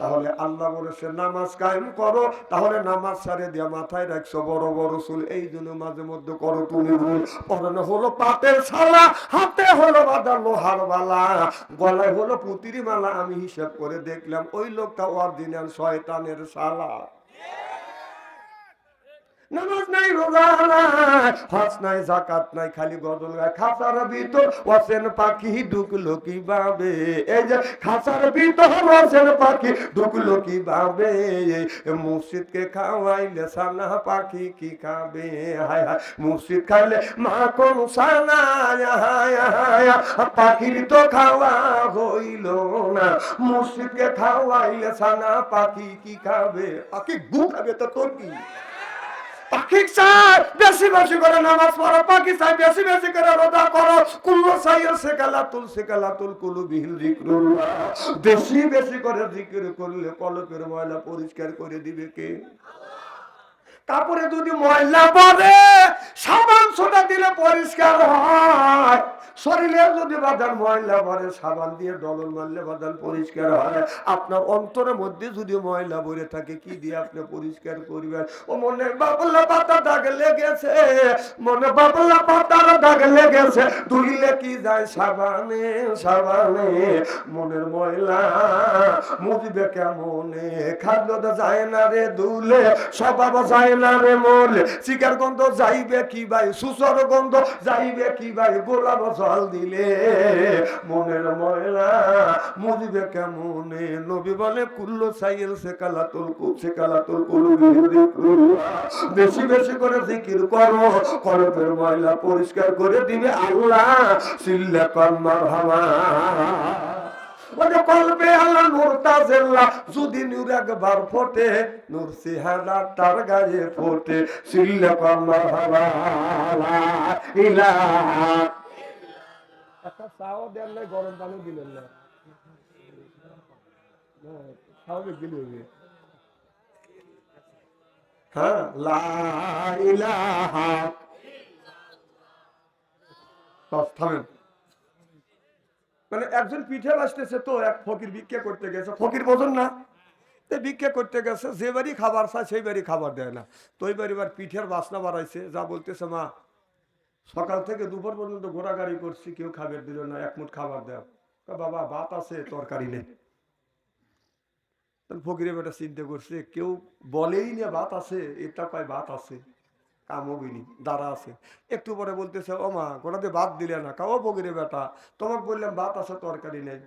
তাহলে আল্লাহ বলেছে, নামাজ কায়েম করো, তাহলে নামাজ সারে দিয়া মাথায় রাখছো, বড় বড় চুল, এই জন্য মাঝে মধ্যে করো তুমি পরনে হলো পাতের ছালা, হাতে হলো বাদা লোহার বালা, গলায় হলো পুতিরি মালা, আমি হিসাব করে দেখলাম, ওই লোকটা অরিজিনাল শয়তানের শালা। নামাজ নাই, রোজা নাই, হজ নাই জাকাত নাই, খালি গজল গায়। খাসার ভিতর ওয়াসেন পাখি ঢুকলো কি বাবে এই যে খাসার ভিতর ওয়াসেন পাখি ঢুকলো কি বাবে মসজিদকে খাওয়াইলে সানা পাখি কি খাবে? হায় হায় মসজিদ খাইলে মা কোন সানা? হায় হায়, পাখির তো খাওয়া হইল না। মসজিদকে খাওয়াইলে সানা পাখি কি খাবে? পাখি গু খাবে তো তোর কি? পাখি বেশি বেশি করে নামাজ পড়ো বেশি বেশি করে করো। সেকালা তুল সেকালা তুল কুলু বিহিল বেশি বেশি করে জিকির করলে ময়লা পরিষ্কার করে দিবে কে? কাপড়ে যদি ময়লা পড়ে, সাবান ছোটা দিলে পরিষ্কার হয়। শরীরে যদি বাদান ময়লা পড়ে সাবান দিয়ে ডলন মারলে বাদান পরিষ্কার হয়। আপনার অন্তরের মধ্যে যদি ময়লা ভরে থাকে, কি দিয়ে আপনি পরিষ্কার করবেন? ও মনে বাবলা পাতা দাগ লেগেছে, মনে বাবলা পাতার দাগ লেগেছে। ধুইলে কি যায় সাবানে সাবানে, মনের ময়লা মুজবে কেমনে? খাদ্য তো যায় না রে দুলে, স্বভাব যায় না রে মলে শিকার গন্ধ যাইবে কি ভাই? সুসর গন্ধ যাইবে কি ভাই? গোলাপ জল দিলে মনের ময়লা মুজবে কেমনে? নবী বলে, কুল্লো সাইল সে কালাতুল কু, সে কুলু বেশি বেশি করে জিকির করো কলপের ময়লা পরিষ্কার করে দিবে আল্লাহ। সিল্লা যদি নূর একবার ফোটে একটা চাও দেন নাই গরম পানি দিলেন না স্বাভাবিক দিলে হবে। হ্যাঁ লা ইলাহা। থামেন। মানে একজন পিঠে বাসতেছে তো এক ফকির ভিক্ষা করতে গেছে। ফকির বোঝেন না ভিক্ষা করতে গেছে যে বাড়ি খাবার চায় সেই বাড়ি খাবার দেয় না। তো ওই বাড়ি এবার পিঠের বাসনা বাড়াইছে যা বলতেছে মা সকাল থেকে দুপুর পর্যন্ত ঘোরাঘুরি করছি, কেউ খাবার দিল না, এক মুঠ খাবার দেও। বাবা, ভাত আছে, তরকারি নেই। ফকিরে বেটা চিন্তা করছে, কেউ বলেই না ভাত আছে, এটা কয় ভাত আছে? কামবিনি দাঁড়া আছে। একটু পরে বলতেছে, ও মা, কোনাতে ভাত দিলে না। কাও ফকিরে বেটা, তোমাকে বললাম ভাত আছে, তরকারি নেই।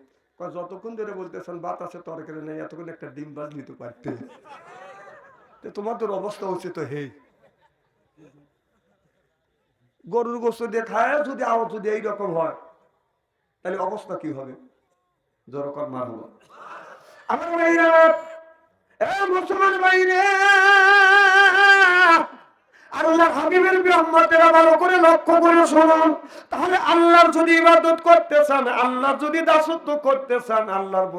যতক্ষণ ধরে বলতেছেন ভাত আছে, তরকারি নেই, এতক্ষণ একটা ডিম বাজ নিতে পারতে। তোমাদের অবস্থা হচ্ছে তো হেই। গরুর গোস্ত দিয়ে খায়, যদি আওয়াজ যদি এইরকম হয়, তাহলে অবস্থা কি হবে? জরকর মারব আমার ভাইরা এ মুসলমান ভাইরে! আল্লাহ করে লক্ষ্য করে যদি ইবাদত করতে চান যদি দাসত্ব করতে চান, আল্লাহর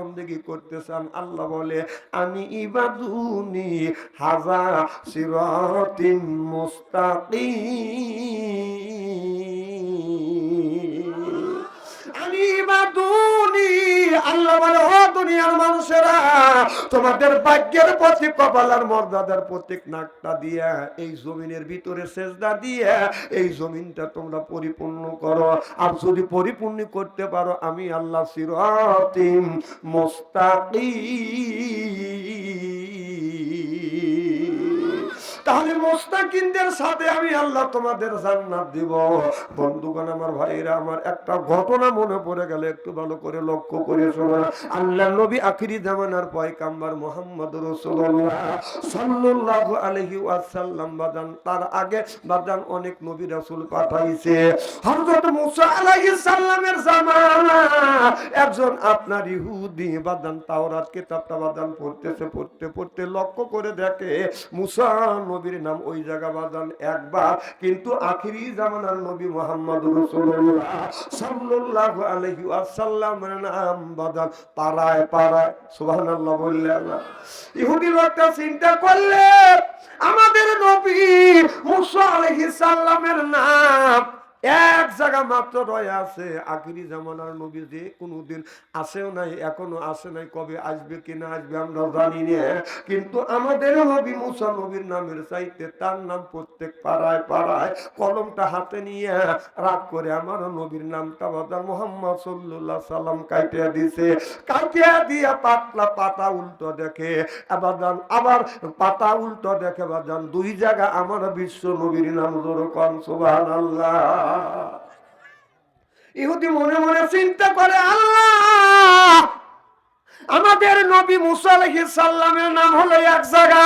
করতে চান, আল্লাহ বলে, আমি ইবাদুনি হাজা সিরাতিন আমি ইবাদুনি আল্লাহ বলে, ও দুনিয়ার মানুষেরা, তোমাদের ভাগ্যের প্রতীক কপালার মর্যাদার প্রতীক নাকটা দিয়ে, এই জমিনের ভিতরে সেজদা দিয়ে, এই জমিনটা তোমরা পরিপূর্ণ করো। আর যদি পরিপূর্ণ করতে পারো, আমি আল্লাহ সিরাতিম মুস্তাকিম। তাহলে মোস্তাকিনদের সাথে আমি আল্লাহ তোমাদের জান্নাত দিব। বন্ধুগণ, আমার ভাইরা আমার একটা ঘটনা মনে পড়ে গেল একটু ভালো করে লক্ষ্য করে শোনা। আল্লাহ নবী আখিরি জামানার পয়গাম্বর মোহাম্মদ রাসূলুল্লাহ সাল্লাল্লাহু আলাইহি ওয়াসাল্লাম বাদান তার আগে বাদান অনেক নবী রাসূল পাঠাইছে। হযরত মুসা আলাইহিস সালামের জামানা, একজন আপনার ইহুদি বাদান তাওরাত কিতাবটা বাদান পড়তেছে, পড়তে পড়তে লক্ষ্য করে দেখে মুসা নবীর নাম ওই জায়গা বাদান একবার, কিন্তু আখিরি জামানার নবী মোহাম্মদ রসুল্লাহ ওয়াসাল্লামের নাম পাড়ায় পাড়ায়, সুবহানাল্লাহ বললেন ইহুদির একটা চিন্তা করলে, আমাদের নবী মুসা আলহি সাল্লামের নাম এক জায়গা মাত্র রয়ে আছে আখিরি জামানার নবী যে কোনোদিন আসেও নাই, এখনও আসে নাই, কবে আসবে কিনা আসবে আমরা জানি না। কিন্তু আমাদের নবী মুসা নবীর নামের চাইতে তার নাম প্রত্যেক পাড়ায় পাড়ায় কলমটা হাতে নিয়ে রাগ করে আমার নবীর নামটা বাজার মোহাম্মদ সাল্লাল্লাহু সাল্লাম কাটিয়া দিছে। কাটিয়া দিয়া পাতলা পাতা উল্টো দেখে আবার আবার পাতা উল্টো দেখে বাজান দুই জায়গা আমার বিশ্ব নবীর নাম যেরকম সুবহানাল্লাহ। ইহুদি মনে মনে চিন্তা করে, আল্লাহ! আমাদের নবী মুসা সাল্লামের সালামের নাম হলো এক জায়গা।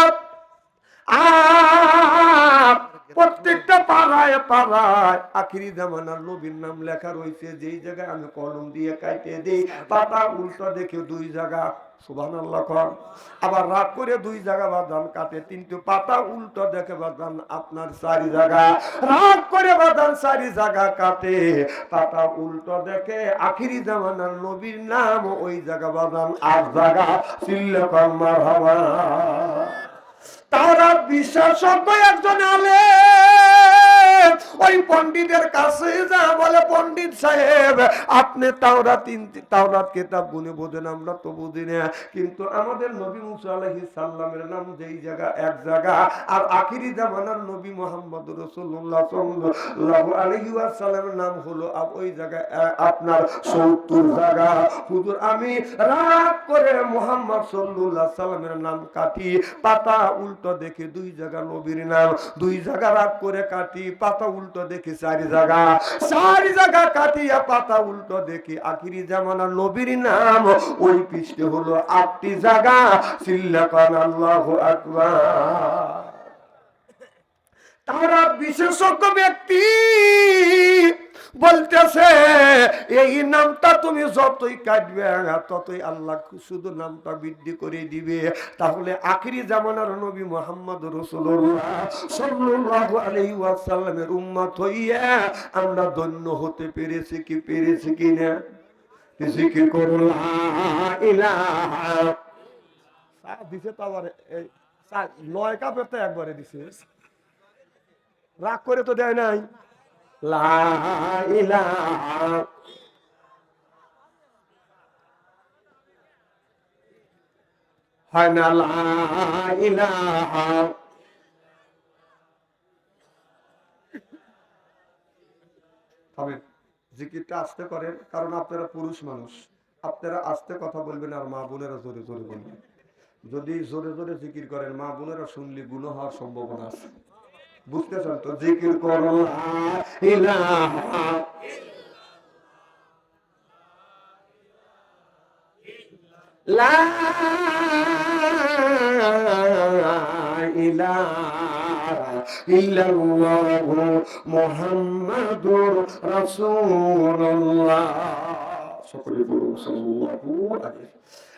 আর প্রত্যেকটা পাড়ায় পাড়ায় আখিরি জামানার নবীর নাম লেখা রয়েছে। যেই জায়গায় আমি কলম দিয়ে কাটে দিই, পাতা উল্টো দেখে দুই জায়গা আবার করে দুই জায়গা বাদান কাটে পাতা উল্টো দেখে বাদান আপনার চারি জায়গা। রাগ করে বাদান চারি জায়গা কাটে, পাতা উল্টো দেখে আখিরি জামানার নবীর নাম, ওই জায়গা বাদান আট জায়গা। হওয়া তারা বিশ্বাসজ্ঞ একজন আলে ওই পণ্ডিতের কাছে যা বলে পণ্ডিত সাহেব, আপনি তাওরাত ইন- তাওরাত কিতাব গুনে বোঝেন, আমরা তো বুঝি না। কিন্তু আমাদের নবী মুসা আলাইহিস সালামের নাম যেই জায়গা, এক জায়গা, আর আখিরি জামানার নবী মোহাম্মদ রাসূলুল্লাহ সাল্লাল্লাহু আলাইহি ওয়াসাল্লামের নাম হলো ওই জায়গা আপনার 70 জায়গা। হুজুর, আমি রাগ করে মোহাম্মদ সাল্লাল্লাহু সাল্লামের নাম কাটি, পাতা উল্টো দেখে দুই জায়গা নবীর নাম, দুই জায়গা রাগ করে কাটি, পাতা উল্টো দেখি, চারি জায়গা। চারি জায়গা কাটিয়া পাতা উল্টো দেখি। আখিরি জামানার নবীর নাম, ওই পৃষ্ঠে হলো আটটি জাগা সিল্লাকান আল্লাহ আকবার। তারা বিশেষজ্ঞ ব্যক্তি। বলতেছে, এই নামটা তুমি যতই কাটবে, ততই আল্লাহ শুধু নামটা বৃদ্ধি করে দিবে। তাহলে আখিরি জামানার নবী মোহাম্মদ রসুল্লাহ ওয়াসাল্লামের উম্মত হইয়া আমরা ধন্য হতে পেরেছি কি পেরেছি কি না? নয় কাপের তো একবারে দিছে। রাগ করে তো দেয় নাই। লা ইলাহা। জিকিরটা আস্তে করেন, কারণ আপনারা পুরুষ মানুষ। আপনারা আস্তে কথা বলবেন আর মা বোনেরা জোরে জোরে বলবেন। যদি জোরে জোরে জিকির করেন, মা বোনেরা শুনলে গুণ হওয়ার সম্ভাবনা আছে। বুঝতেছেন তো জিকির করো লা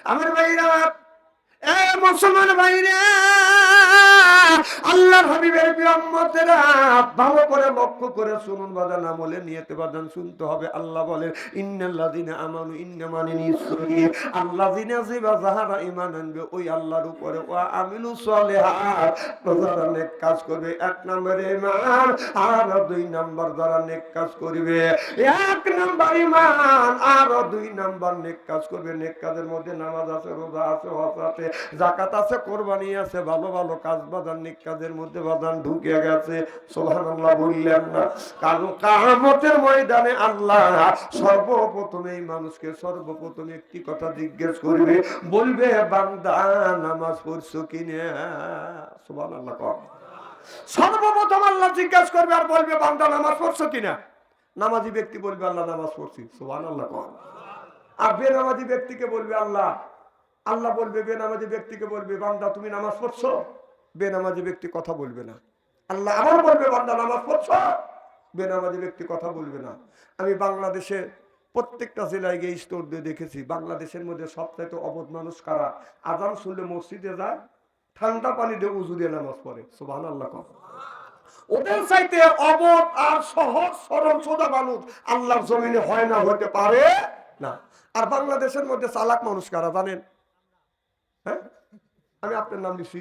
আমার ভাইরা এ মুসলমান ভাইরা! আল্লাহর হাবিবের বিয়াম্মতেরা ভালো করে লক্ষ্য করে শুনুন বাদান আমলে নিয়েতে বাদান শুনতে হবে। আল্লাহ বলেন, ইন্নাল্লাযিনা আমানু ইন্নামানি নিশ্চয়ই আল্লাযিনা জিবা যাহারা ঈমান আনবে, ওই আল্লাহর উপরে ওয়া আমিলু সলিহাত। যারা নেক কাজ করবে, এক নম্বরে ঈমান, আর দুই নম্বর যারা নেক কাজ করবে, এক নম্বর ঈমান, আর দুই নম্বর নেক কাজ করবে। নেক কাজের মধ্যে নামাজ আছে, রোজা আছে, হজ আছে জাকাত আছে, কোরবানি আছে, ভালো ভালো কাজ বাদান নেক কাজের মধ্যে বাদান ঢুকে গেছে। সুবহানাল্লাহ বললেন না কারণ কামতের ময়দানে আল্লাহ মানুষকে সর্বপ্রথম একটি কথা জিজ্ঞেস করবে। বলবে, বান্দা, নামাজ পড়ছো কিনা? সুবহানাল্লাহ কর। সর্বপ্রথম আল্লাহ জিজ্ঞাসা করবে আর বলবে, বান্দা, নামাজ কিনা? নামাজি ব্যক্তি বলবে, আল্লাহ, নামাজ পড়ছি। সুবহানাল্লাহ কর। আর বেনামাজি ব্যক্তিকে বলবে, আল্লাহ। আল্লাহ বলবে, বেনামাজি ব্যক্তিকে বলবে, বান্দা, তুমি নামাজ পড়ছো? বেনামাজি ব্যক্তি কথা বলবে না। আল্লাহ আবার বলবে, বান্দা, নামাজ পড়ছো? বেনামাজি ব্যক্তি কথা বলবে না। আমি বাংলাদেশে প্রত্যেকটা জেলায় গিয়ে স্টোর দিয়ে দেখেছি, বাংলাদেশের মধ্যে সবচাইতে অবধ মানুষ কারা? আজান শুনলে মসজিদে যায়, ঠান্ডা পানি দিয়ে উজু দিয়ে নামাজ পড়ে। সুবাহ আল্লাহ ওদের চাইতে অবধ আর সহজ, সরল, সোজা মানুষ আল্লাহর জমিনে হয় না, হতে পারে না। আর বাংলাদেশের মধ্যে চালাক মানুষ কারা জানেন? হ্যাঁ? আমি আপনার নাম লিখছি।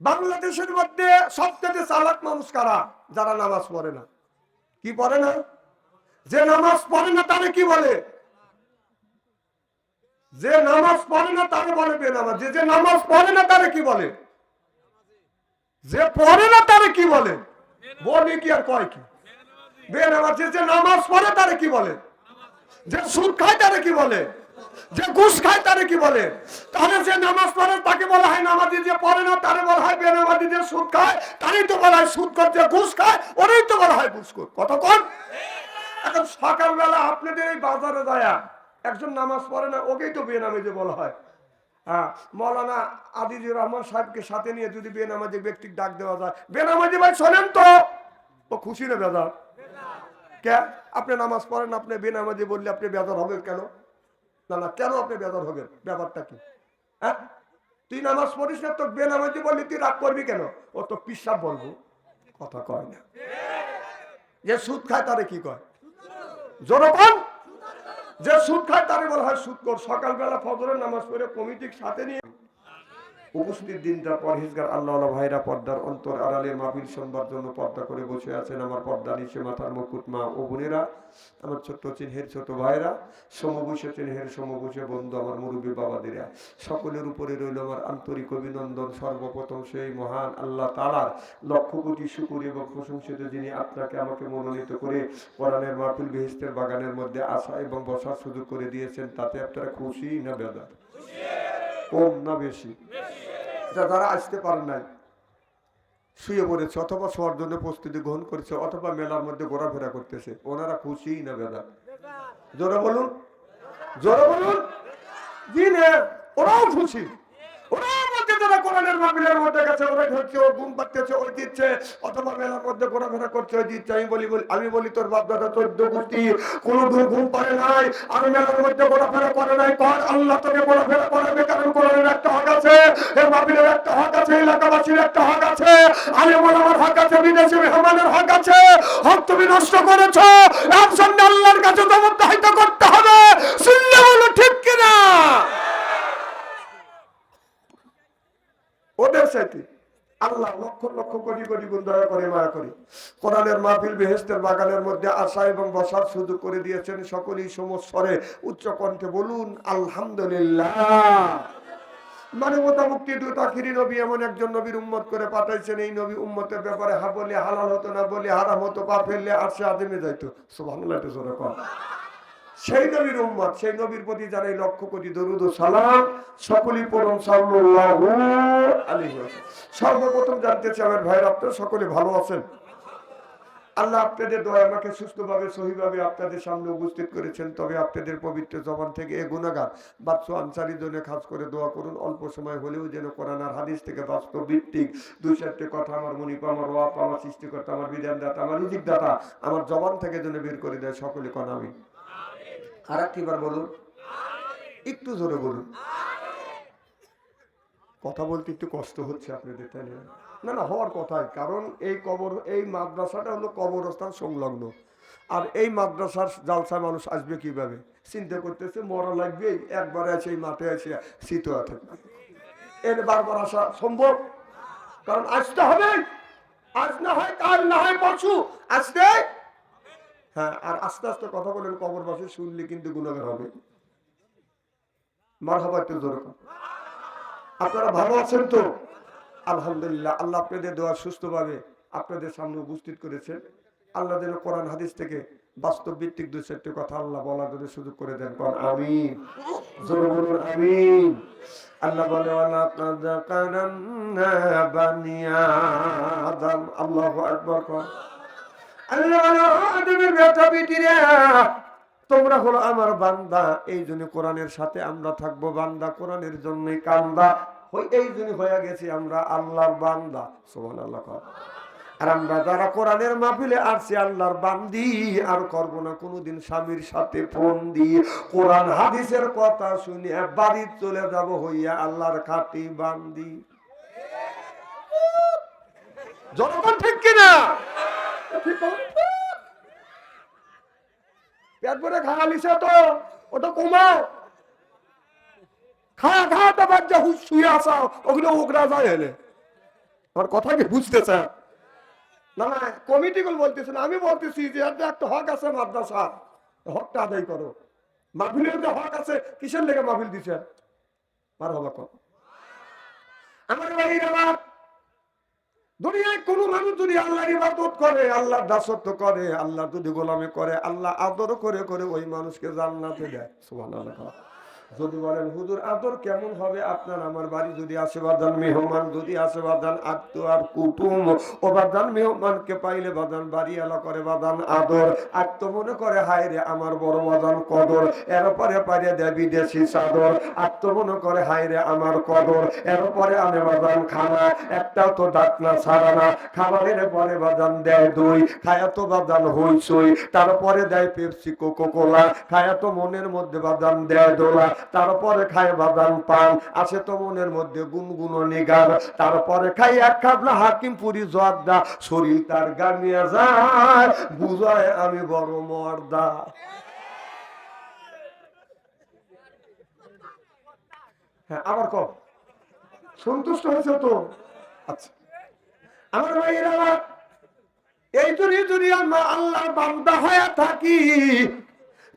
বাংলাদেশের মধ্যে সবচেয়ে চালাক মানুষ কারা? যারা নামাজ পড়ে না। কি পড়ে না? যে নামাজ পড়ে না, তারে কি বলে? যে নামাজ পড়ে না, তারে বলে বেনামাজ। যে যে নামাজ পড়ে না, তারে কি বলে? যে পড়ে না, তারে কি বলে? বলে কি আর কয় কি? বেনামাজ। যে যে নামাজ পড়ে, তারে কি বলে? যে সুদ খায়, তারে কি বলে? যে ঘুষ খায় তারে কি বলে? তাহলে যে নামাজ পড়ে তাকে বলা হয় নামাজি, যে পড়ে না তারে বলা হয় বেনামাজি, যে সুদ খায় তারই তো বলা হয় সুদ কর যে ঘুষ খায় ওরই তো বলা হয় ঘুষ কর কতক্ষণ এখন সকালবেলা আপনাদের এই বাজারে যায় একজন নামাজ পড়ে না, ওকেই তো বেনামাজি বলা হয়। হ্যাঁ মৌলানা আদিজুর রহমান সাহেবকে সাথে নিয়ে যদি বেনামাজি ব্যক্তির ডাক দেওয়া যায়। বেনামাজি ভাই, শোনেন তো। ও খুশি না বেজার? কে? আপনি নামাজ পড়েন, আপনি বেনামাজি বললে আপনি বেজার হবেন কেন? না কেন আপনি বেজার হবেন? ব্যাপারটা কি? হ্যাঁ? তুই নামাজ পড়িস না, তো বেনামাজি বললি, তুই রাগ করবি কেন? ও তো পিসাব বলব। কথা কয় না। যে সুদ খায় তারে কি কয়? জনগণ? যে সুদ খায় তারে বলা হয় সুদ কর। সকালবেলা ফজরের নামাজ পড়ে কমিটির সাথে নিয়ে উপস্থিত দিনটা পরহেজগার আল্লাহ ভাইরা পর্দার অন্তর আড়ালে মাহফিল শুনবার জন্য পর্দা করে বসে আছেন আমার পর্দা নিচে মাথার মুকুট মা ও বোনেরা, আমার ছোট্ট চিনহের ছোট ভাইরা সমবসে চিনহের সমবসে বন্ধু, আমার মুরব্বী বাবাদেরা। সকলের উপরে রইল আমার আন্তরিক অভিনন্দন। সর্বপ্রথম সেই মহান আল্লাহ তালার লক্ষ কোটি শুকুর এবং প্রশংসিত যিনি আপনাকে আমাকে মনোনীত করে কোরআনের মাহফিল বেহেস্তের বাগানের মধ্যে আসা এবং বসার সুযোগ করে দিয়েছেন, তাতে আপনারা খুশি না বেদার কম না বেশি? যা যারা আসতে পারেন নাই। শুয়ে পড়েছে, অথবা শোয়ার জন্য প্রস্তুতি গ্রহণ করেছে, অথবা মেলার মধ্যে ঘোরাফেরা করতেছে। ওনারা খুশি না বেদা জোরে বলুন জোরে বলুন। ওরাও খুশি। ওরাও যারা কোরআনের মাহফিলের মধ্যে গেছে, ওরা ঘুম পাচ্ছে দিচ্ছে, অথবা মেলার মধ্যে ঘোরাফেরা করছে, ওই দিচ্ছে, আমি বলি আমি বলি, তোর বাপ দাদা কোনো ঘুম পারে নাই, আমি মেলার মধ্যে ঘোরাফেরা করে নাই, কর আল্লাহ তোকে ঘোরাফেরা করাবে, কারণ কোরআনের একটা হক আছে মাহফিলের একটা হক আছে, এলাকাবাসীর একটা হক আছে হক আছে, বিদেশি মেহমানের হক আছে, হক তুমি নষ্ট করেছ, এর আল্লাহর কাছে তোমার দায়িত্ব করতে হবে শুনলে বলো ঠিক সাথে আল্লাহ লক্ষ লক্ষ কোটি কোটি গুণ দয়া করে মায়া করি। কোরআনের মাহফিল বেহেস্তের বাগানের মধ্যে এবং বসার করে দিয়েছেন সকলেই সমস্বরে উচ্চ কণ্ঠে বলুন, আলহামদুলিল্লাহ। মানে নবী এমন একজন নবীর উম্মত করে পাঠাইছেন। এই নবী উম্মতের ব্যাপারে হা বলে হালাল হতো না বলে হারাম হতো, পা ফেললে আর সে আদিমে যাইতো। সুবহানাল্লাহ একটু জোরে কর সেই নবীর উম্মত, সেই নবীর প্রতি যারা এই লক্ষ কোটি দরুদ সালাম, সকলেই পরম সাল্লাল্লাহু সর্বপ্রথম জানতে চাই, আমার ভাইয়ের, আপনারা সকলে ভালো আছেন? আল্লাহ আপনাদের দয়া আমাকে সুস্থভাবে, সহিভাবে আপনাদের সামনে উপস্থিত করেছেন। তবে আপনাদের পবিত্র জবান থেকে এ গুণাগার বাচ্চু আনসারি জন্য খাস করে দোয়া করুন। অল্প সময় হলেও যেন কোরআন আর হাদিস থেকে বাস্তব ভিত্তিক দুই চারটে কথা আমার মনিপ, আমার ওয়াপ আমার সৃষ্টিকর্তা, আমার বিধান দাতা আমার রিজিক দাতা আমার জবান থেকে যেন বের করে দেয় সকলে কন আমি আর একটিবার বলুন? একটু জোরে বলুন। কথা বলতে একটু কষ্ট হচ্ছে আপনাদের, তাই না? না হওয়ার কথাই। কারণ এই কবর, এই মাদ্রাসাটা হলো কবরস্থান সংলগ্ন। আর এই মাদ্রাসার জালসায় মানুষ আসবে কীভাবে? চিন্তা করতেছে, মরা লাগবে, একবার আছে এই মাঠে আছে শীতোয়া থাকবে। এর বারবার আসা সম্ভব? কারণ আসতে হবে। আজ না হয় কাল না হয় পরশু। আসতে হ্যাঁ আর আস্তে আস্তে কথা বলেন, কবরবাসী শুনলে কিন্তু গুণাগার হবে। আপনারা ভালো আছেন তো? আলহামদুলিল্লাহ, আল্লাহ আপনাদের দোয়া সুস্থভাবে আপনাদের সামনে উপস্থিত করেছেন আল্লাহ যেন কোরআন হাদিস থেকে বাস্তব ভিত্তিক দু চারটি কথা আল্লাহ বলার জন্য সুযোগ করে দেন। কোন, আমিন। আল্লাহ বলে ওয়ালা তোমরা হলো আমার বান্দা। এই জন্য কোরআনের সাথে আমরা থাকব বান্দা, কোরআনের জন্যই কান্দা। এই জন্য হয়ে গেছি আমরা আল্লাহর বান্দা। সোমান আল্লাহ। আর আমরা যারা কোরআনের মাহফিলে আসছি, আল্লাহর বান্দি, আর করব না কোনোদিন স্বামীর সাথে ফোন দিয়ে। কোরআন, হাদিসের কথা শুনে বাড়ি চলে যাব হইয়া আল্লাহর খাটি বান্দি। জনগণ ঠিক কিনা? পেট ভরে লিছে তো ওটা কমাও খা খা শুয়ে আসা ওগুলো যায় আমার কথা কি বুঝতেছেন না কমিটিগুলো বলতেছেন আমি বলতেছি যে একটা হক আছে মাদ্রাসা হকটা আদায় করো। মাহফিলের যে হক আছে, কিসের লেগে মাহফিল দিছে আর হবা কম। আমার দুনিয়ায় কোনো মানুষ যদি আল্লাহর ইবাদত করে, আল্লাহর দাসত্ব করে আল্লাহ যদি গোলামি করে, আল্লাহ আদর করে করে ওই মানুষকে জান্নাতে দেয়। সুবহানাল্লাহ। যদি বলেন, হুজুর, আদর কেমন হবে আপনার? আমার বাড়ি যদি আসে বাদান মেহমান, যদি আসে বাদান আত্ম আর কুটুম, ও বাদান মেহমানকে পাইলে বাদান বাড়ি এলা করে বাদান আদর। আত্ম মনে করে, হায় রে, আমার বড় বাদান কদর। এর পরে পারে দেয় বিদেশি চাদর। আত্ম মনে করে, হায় রে, আমার কদর। এর পরে আনে বাদান খানা। একটাও তো ডাকনা ছাড়া না। খাবারের পরে বাদান দেয় দই, খায়া তো বাদান হইসই তারপরে দেয় পেপসি কোকো কোলা খায়া তো মনের মধ্যে বাদাম দেয় দোলা। তারপরে খায় বাদাম পান। আসে তো মনের মধ্যে গুনগুন নিগার। তারপরে খাই এক খাবলা হাকিম পুরি জর্দা। শরীর তার গামিয়া যায়, বুঝায় আমি বড় মর্দা। হ্যাঁ আবার কর সন্তুষ্ট হয়েছে তো? আচ্ছা। আমার ভাইয়েরা, এই যদি যদি আমরা আল্লাহর বান্দা হয়ে থাকি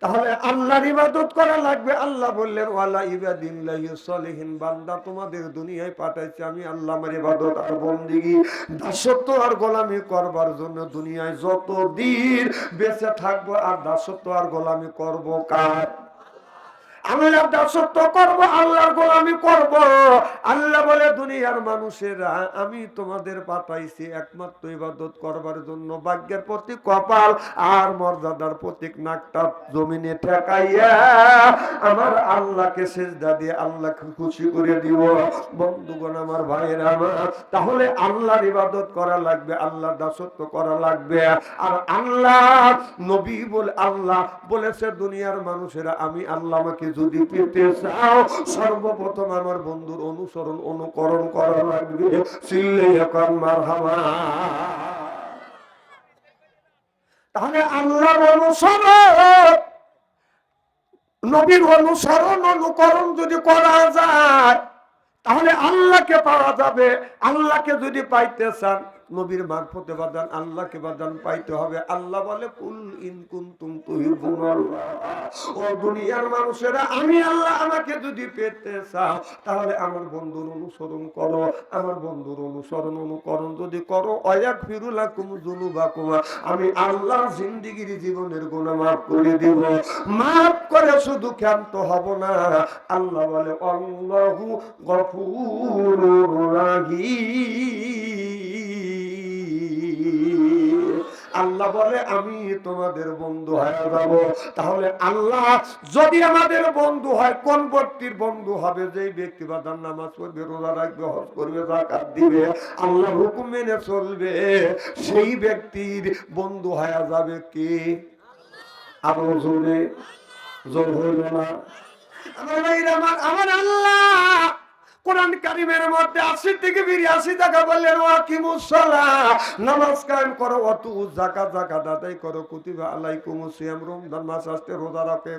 তাহলে আল্লাহর ইবাদত করা লাগবে। আল্লাহ বললেন, ওয়ালা ইবাদিন সলিহিন বান্দা তোমাদের দুনিয়ায় পাঠাইছি, আমি আল্লাহ আমার ইবাদত আর বন্দিগি, দাসত্ব আর গোলামি করবার জন্য দুনিয়ায় যত দিন বেঁচে থাকব, আর দাসত্ব আর গোলামি করব কার? আল্লাহর দাসত্ব করব, আল্লাহর গোলামি করব। আল্লাহ বলে, দুনিয়ার মানুষেরা, আমি তোমাদের পাঠাইছি একমাত্র ইবাদত করবার জন্য। ভাগ্যের প্রতি কপাল আর মর্যাদার প্রতীক নাকটা জমিনে ঠেকাইয়া আমার আল্লাহকে সেজদা দিয়ে আল্লাহকে খুশি করে দিব। বন্ধুগণ, আমার ভাইয়েরা আমার তাহলে আল্লাহর ইবাদত করা লাগবে, আল্লাহর দাসত্ব করা লাগবে। আর আল্লাহ, নবী বলে, আল্লাহ বলেছে, দুনিয়ার মানুষেরা, আমি আল্লাহ আমাকে যদি পেতে চাও, সর্বপ্রথম আমার বন্ধুর অনুসরণ, অনুকরণ করা লাগবে। চিল্লে এখন মারহামা তাহলে আল্লাহর অনুসরণ, নবীর অনুসরণ, অনুকরণ যদি করা যায়, তাহলে আল্লাহকে পাওয়া যাবে। আল্লাহকে যদি পাইতে চান নবীর মারফতে বাদান, আল্লাহকে বাদান পাইতে হবে। আল্লাহ বলে, কুল ইন কুনতুম ও দুনিয়ার মানুষেরা, আমি আল্লাহ আমাকে যদি পেতে চাও, তাহলে আমার বন্ধুর অনুসরণ করো। আমার বন্ধুর অনুসরণ অনুকরণ যদি করো অয়াক ফিরুলাকুম জুনুবাকুম আমি আল্লাহ জিন্দিগির জীবনের গুনাহ মাফ করে দিব। মাফ করে শুধু ক্ষান্ত হব না। আল্লাহ বলে, আল্লাহু গফুরুর রাহিম। আল্লাহ বলে, আমি তোমাদের বন্ধু হয়ে যাব তাহলে আল্লাহ যদি আমাদের বন্ধু হয়, কোন ব্যক্তির বন্ধু হবে? যেই ব্যক্তি বাদান নামাজ পড়বে, রোজা রাখবে, হজ করবে জাকাত দিবে আল্লাহ হুকুম মেনে চলবে, সেই ব্যক্তির বন্ধু হয়ে যাবে কি? আরও জোরে জোর হইল না। আমার আমার আল্লাহ। কোরআন কারিমের মধ্যে আশি থেকে বিরিয়াশি টাকা বললেন ওয়াকিমুসলা নামাজ কায়েম করো, অতু জাকা জাকা দাদাই করো, কুতিবা আলাইকুম সিয়াম, রমজান মাস আসতে রোজা রাখে।